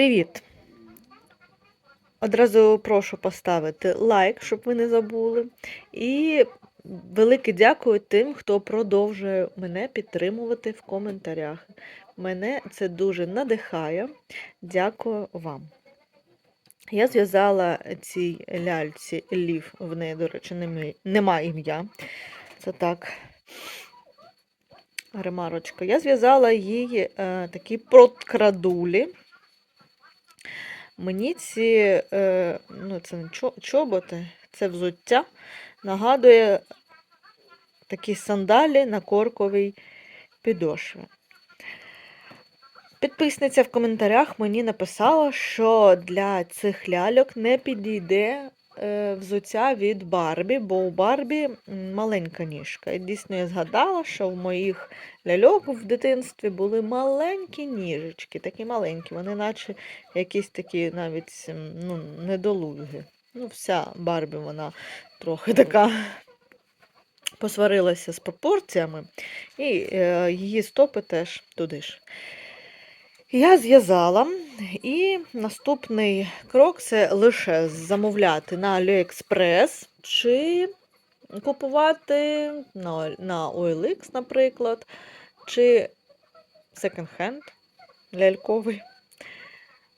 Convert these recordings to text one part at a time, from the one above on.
Привіт! Одразу прошу поставити лайк, щоб ви не забули. І велике дякую тим, хто продовжує мене підтримувати в коментарях. Мене це дуже надихає. Дякую вам. Я зв'язала цій ляльці лів, в неї, до речі, нема ім'я. Це так. Ремарочка. Я зв'язала їй е, такі проткрадулі. Мені ці, е, ну, це чоботи, це взуття, нагадує такі сандалі на корковій підошві. Підписниця в коментарях мені написала, що для цих ляльок не підійде взуття від Барбі, бо у Барбі маленька ніжка. І дійсно я згадала, що в моїх ляльок в дитинстві були маленькі ніжечки, такі маленькі, вони наче якісь такі навіть ну, недолуги. Ну, вся Барбі вона трохи така посварилася з пропорціями, і е, її стопи теж туди ж. Я зв'язала, і наступний крок це лише замовляти на AliExpress чи купувати на, OLX, наприклад, чи секонд-хенд ляльковий,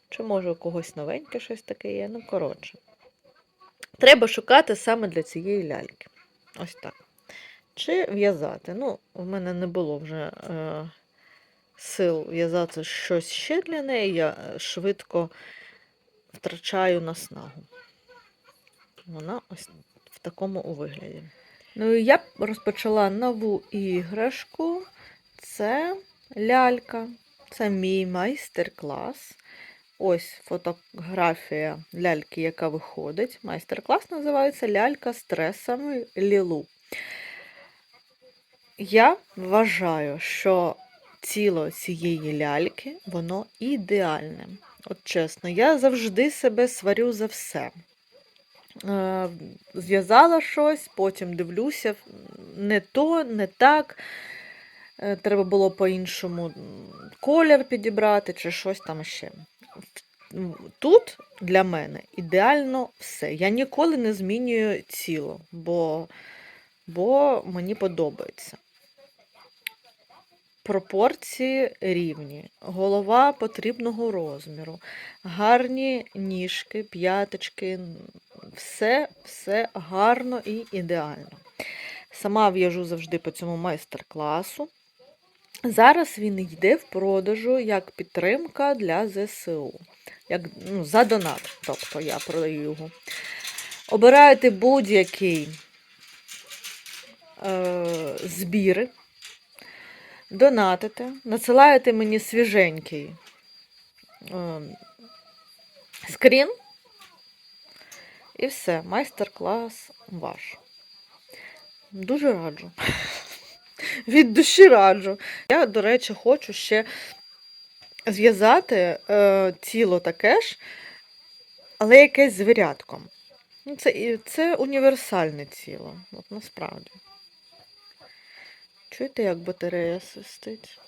чи може у когось новеньке щось таке є. Ну, коротше. Треба шукати саме для цієї ляльки. Ось так. Чи в'язати. Ну, в мене не було вже. Е, сил в'язати щось ще для неї, я е, швидко втрачаю наснагу. Вона ось в такому вигляді. Ну і я розпочала нову іграшку. Це лялька. Це мій майстер-клас. Ось фотографія ляльки, яка виходить. Майстер-клас називається Лялька з тресами Лілу. Я вважаю, що тіло цієї ляльки, воно ідеальне. От чесно, я завжди себе сварю за все. Е, Зв'язала щось, потім дивлюся, не то, не так. Е, Треба було по-іншому колір підібрати чи щось там ще. Тут для мене ідеально все. Я ніколи не змінюю тіло, бо, бо мені подобається. Пропорції рівні, голова потрібного розміру, гарні ніжки, п'яточки, все, все гарно і ідеально. Сама в'яжу завжди по цьому майстер-класу. Зараз він йде в продажу як підтримка для ЗСУ, як, ну, за донат, тобто я продаю його. Обирайте будь-який е, збір донатите, надсилаєте мені свіженький е, скрін, і все, майстер-клас ваш. Дуже раджу. Від душі раджу. Я, до речі, хочу ще зв'язати е, тіло таке ж, але якесь з вирядком. Ну, Це, це універсальне тіло, от насправді. Чуєте, як батарея свистить?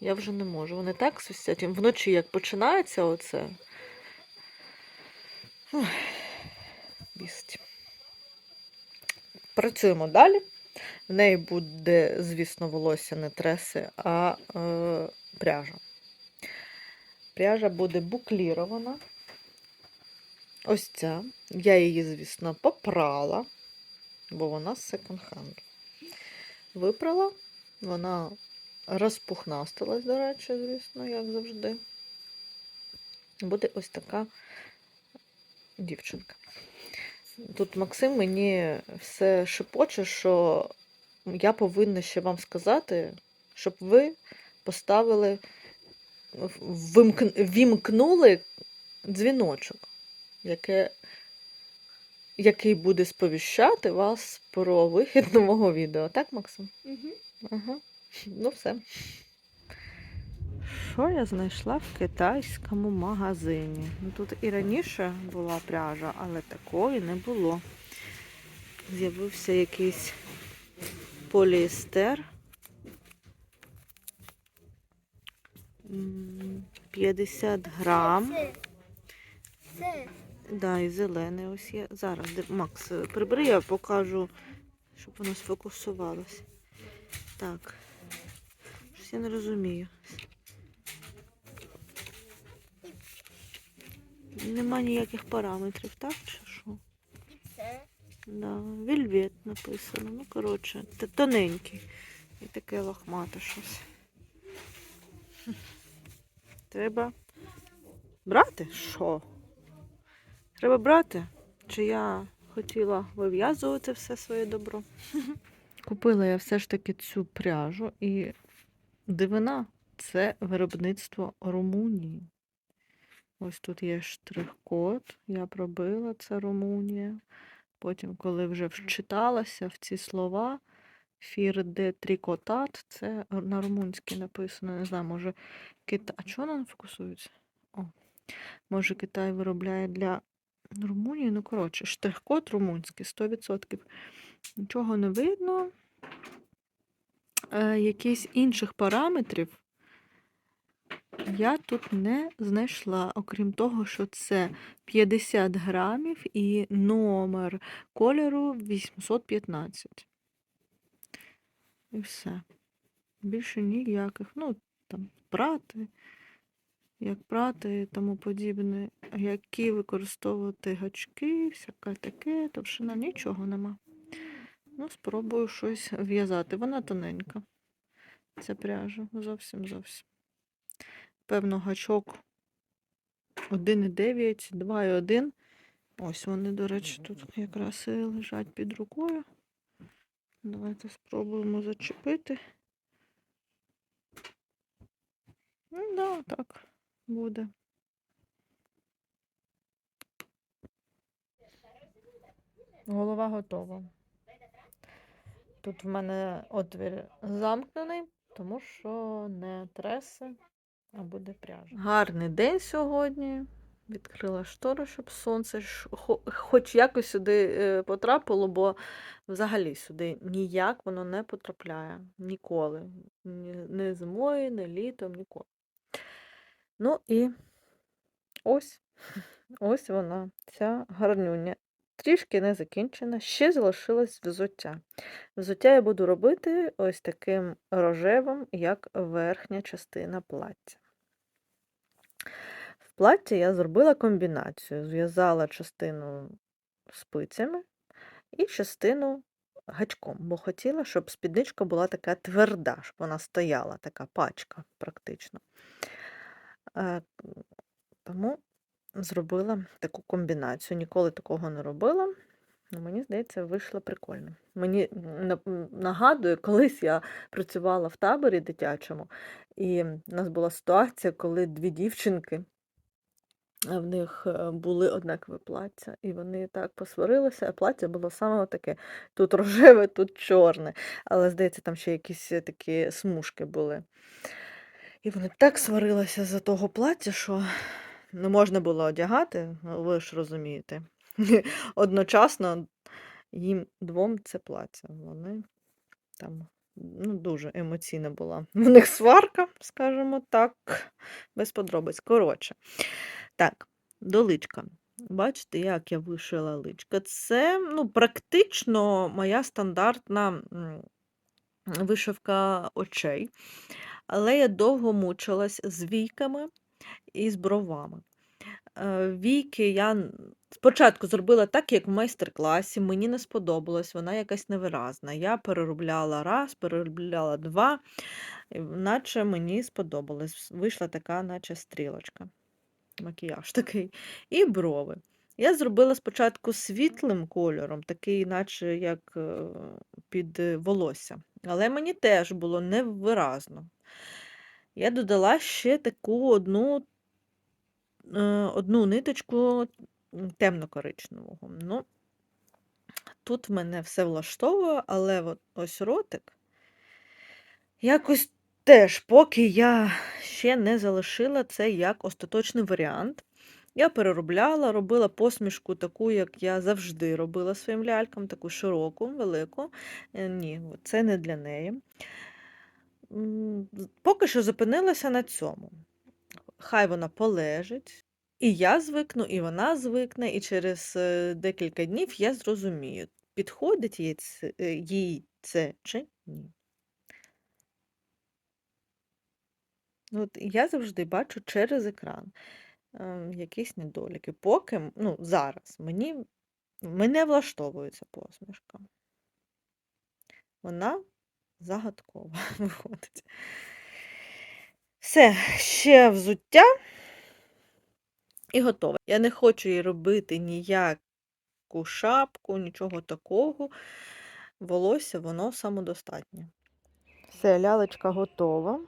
Я вже не можу. Вони так свистять. Вночі як починається оце. Бість. Працюємо далі. В неї буде, звісно, волосся не треси, а е, пряжа. Пряжа буде буклірована. Ось ця. Я її, звісно, попрала, бо вона секонд-хенду. Випрала, вона розпухнастилась, до речі, звісно, як завжди. Буде ось така дівчинка. Тут Максим мені все шепоче, що я повинна ще вам сказати, щоб ви поставили, вимкн- вімкнули дзвіночок, яке, який буде сповіщати вас про вихід нового відео. Так, Максим? Угу. Ага. Ну все. Що я знайшла в китайському магазині? Ну, тут і раніше була пряжа, але такої не було. З'явився якийсь поліестер. 50 грам. Це. Це. Да, і зелений ось є. Зараз, Макс, прибери, я покажу, щоб воно сфокусувалося. Так. Щось я не розумію. Нема ніяких параметрів, так чи що? Да, вельвет написано. Ну, коротше, тоненький. І таке лохмате щось. Треба брати? Що? Треба брати? Чи я хотіла вив'язувати все своє добро? Купила я все ж таки цю пряжу і дивина це виробництво Румунії. Ось тут є штрих-код, я пробила, це Румунія. Потім, коли вже вчиталася в ці слова, фір де трікотат, це на румунській написано. Не знаю, може Китай. А чого вона фокусується? О, може Китай виробляє для Румунії? Ну, коротше, штрих-код румунський, 100%. Нічого не видно. Е, якихось інших параметрів я тут не знайшла, окрім того, що це 50 грамів і номер кольору 815. І все. Більше ніяких. Ну, там, прати, як прати і тому подібне, які використовувати гачки, всяке таке, товщина, нічого нема. Ну, спробую щось в'язати. Вона тоненька. Ця пряжа. Зовсім зовсім. Певно, гачок 1,9, 2,1. Ось вони, до речі, тут якраз і лежать під рукою. Давайте спробуємо зачепити. Ну, да, так буде. Голова готова. Тут в мене отвір замкнений, тому що не треси, а буде пряжа. Гарний день сьогодні. Відкрила штори, щоб сонце ж хоч якось сюди е, потрапило, бо взагалі сюди ніяк воно не потрапляє. Ніколи. Ні, зимою, не літом, ніколи. Ну і ось, ось вона, ця гарнюня. Трішки не закінчена, ще залишилось взуття. Взуття я буду робити ось таким рожевим, як верхня частина плаття. В платті я зробила комбінацію. Зв'язала частину спицями і частину гачком, бо хотіла, щоб спідничка була така тверда, щоб вона стояла, така пачка практично. Е, Тому зробила таку комбінацію. Ніколи такого не робила. Ну, мені здається, вийшло прикольно. Мені на- нагадує, колись я працювала в таборі дитячому, і в нас була ситуація, коли дві дівчинки, в них е, були однакові плаття, і вони так посварилися, а плаття було саме таке: тут рожеве, тут чорне. Але, здається, там ще якісь такі смужки були. І вони так сварилися за того плаття, що не можна було одягати, ну, ви ж розумієте. Одночасно їм двом це плаття. Вони там ну, дуже емоційна була. В них сварка, скажімо так, без подробиць. Коротше. Так, до личка. Бачите, як я вишила личка. Це ну, практично моя стандартна вишивка очей. Але я довго мучилась з війками і з бровами. Е, Війки я спочатку зробила так, як в майстер-класі, мені не сподобалось, вона якась невиразна. Я переробляла раз, переробляла два, наче мені сподобалось. Вийшла така, наче стрілочка. Макіяж такий. І брови. Я зробила спочатку світлим кольором, такий, наче як е, під е, волосся. Але мені теж було невиразно. Я додала ще таку одну, е, одну ниточку темно-коричневого. Ну, тут мене все влаштовує, але от ось ротик якось теж, поки я ще не залишила це як остаточний варіант. Я переробляла, робила посмішку таку, як я завжди робила своїм лялькам, таку широку, велику. Е, Ні, це не для неї. Поки що зупинилася на цьому. Хай вона полежить, і я звикну, і вона звикне, і через е, декілька днів я зрозумію, підходить їй це, їй це чи ні. От я завжди бачу через екран е, якісь недоліки. Поки, ну, зараз мені мене влаштовує ця посмішка. Вона загадкова виходить. Все, ще взуття і готове. Я не хочу їй робити ніяку шапку, нічого такого. Волосся, воно самодостатнє. Все, лялечка готова.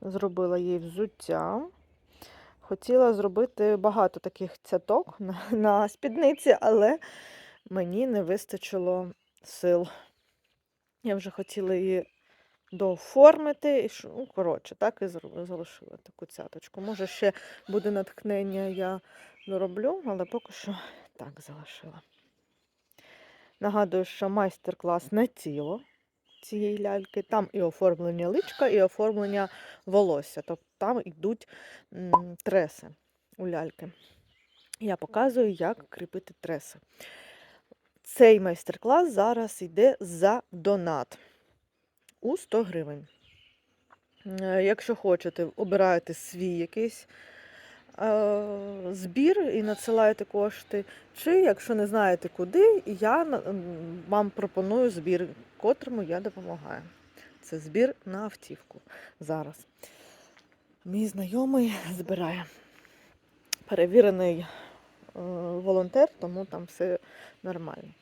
Зробила їй взуття. Хотіла зробити багато таких цяток на, на спідниці, але мені не вистачило сил. Я вже хотіла її дооформити. І ну, коротше, так і залишила таку цяточку. Може, ще буде натхнення, я дороблю, але поки що так залишила. Нагадую, що майстер-клас на тіло цієї ляльки. Там і оформлення личка, і оформлення волосся. Тобто там йдуть треси у ляльки. Я показую, як кріпити треси. Цей майстер-клас зараз йде за донат у 100 гривень. Е, Якщо хочете, обираєте свій якийсь е, збір і надсилаєте кошти. Чи якщо не знаєте куди, я вам пропоную збір, котрому я допомагаю. Це збір на автівку зараз. Мій знайомий збирає. Перевірений волонтер, тому там все нормально.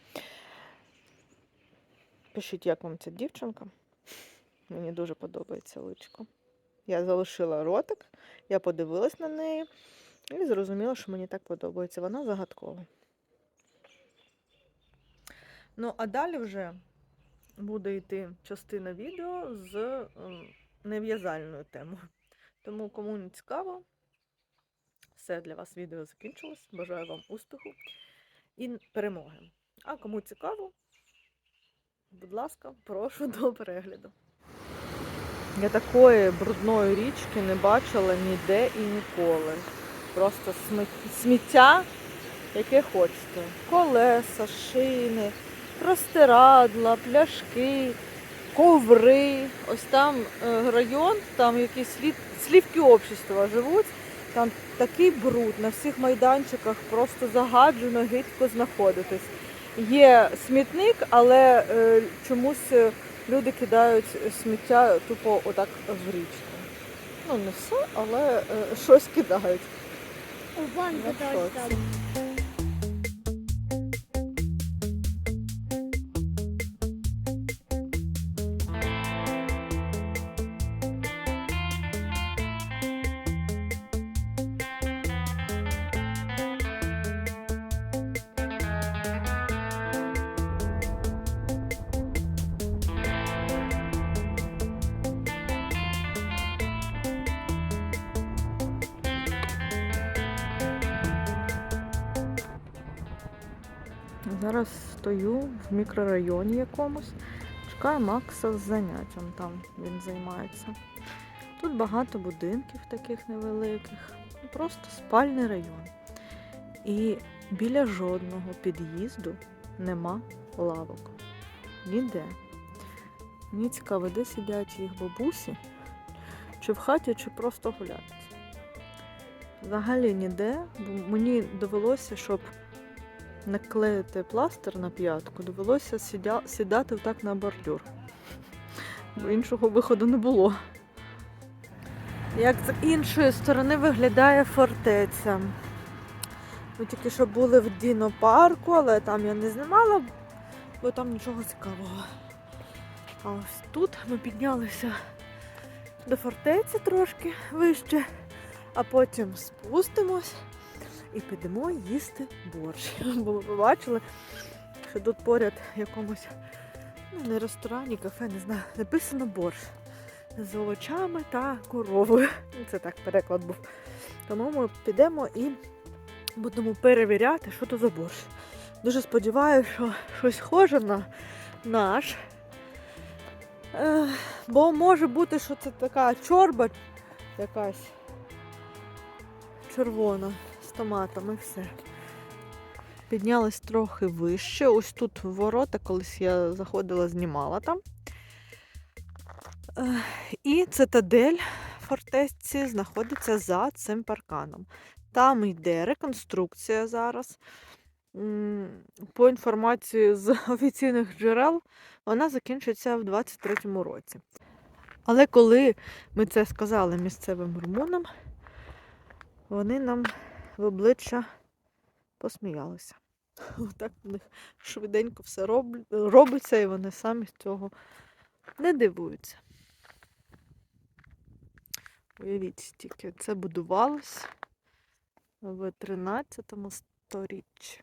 Пишіть, як вам ця дівчинка. Мені дуже подобається личко. Я залишила ротик, я подивилась на неї і зрозуміла, що мені так подобається. Вона загадкова. Ну, а далі вже буде йти частина відео з ем, нев'язальною темою. Тому, кому не цікаво, все для вас відео закінчилось. Бажаю вам успіху і перемоги. А кому цікаво, будь ласка, прошу до перегляду. Я такої брудної річки не бачила ніде і ніколи. Просто сміття, яке хочете. Колеса, шини, простирадла, пляшки, коври. Ось там е, район, там якісь слівки общества живуть. Там такий бруд на всіх майданчиках просто загаджено, гидко знаходитись. Є смітник, але е, чомусь е, люди кидають сміття тупо отак в річку. Ну, не все, але е, щось кидають. У банку Я в шоці. Зараз стою в мікрорайоні якомусь, чекаю Макса з заняттям, там він займається. Тут багато будинків таких невеликих, ну, просто спальний район. І біля жодного під'їзду нема лавок. Ніде. Мені цікаво, де сидять їх бабусі, чи в хаті, чи просто гуляють. Взагалі ніде, бо мені довелося, щоб наклеїти пластир на п'ятку, довелося сідати так на бордюр. Бо іншого виходу не було. Як з іншої сторони виглядає фортеця. Ми тільки що були в Дінопарку, але там я не знімала, бо там нічого цікавого. А ось тут ми піднялися до фортеці трошки вище, а потім спустимось і підемо їсти борщ. Бо ви побачили, що тут поряд якомусь ну, не ресторані, кафе, не знаю, написано борщ з овочами та коровою. Це так переклад був. Тому ми підемо і будемо перевіряти, що то за борщ. Дуже сподіваюся, що щось схоже на наш. Е, бо може бути, що це така чорба якась червона томатами, все. Піднялась трохи вище. Ось тут ворота, колись я заходила, знімала там. Е, І цитадель фортеці знаходиться за цим парканом. Там йде реконструкція зараз. По інформації з офіційних джерел, вона закінчиться в 23-му році. Але коли ми це сказали місцевим румунам, вони нам в обличчя посміялися. Так в них швиденько все роб- робиться, і вони самі цього не дивуються. Уявіть тільки, це будувалось в 13 сторіччі.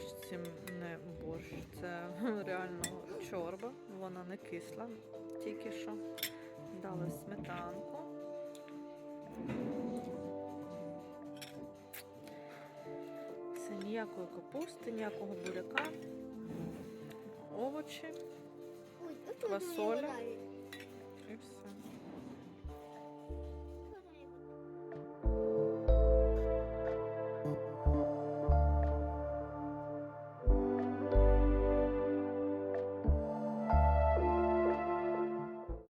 Зовсім не борщ, це реально чорба, вона не кисла, тільки що дали сметанку. Це ніякої капусти, ніякого буряка, овочі Квасоля. і все.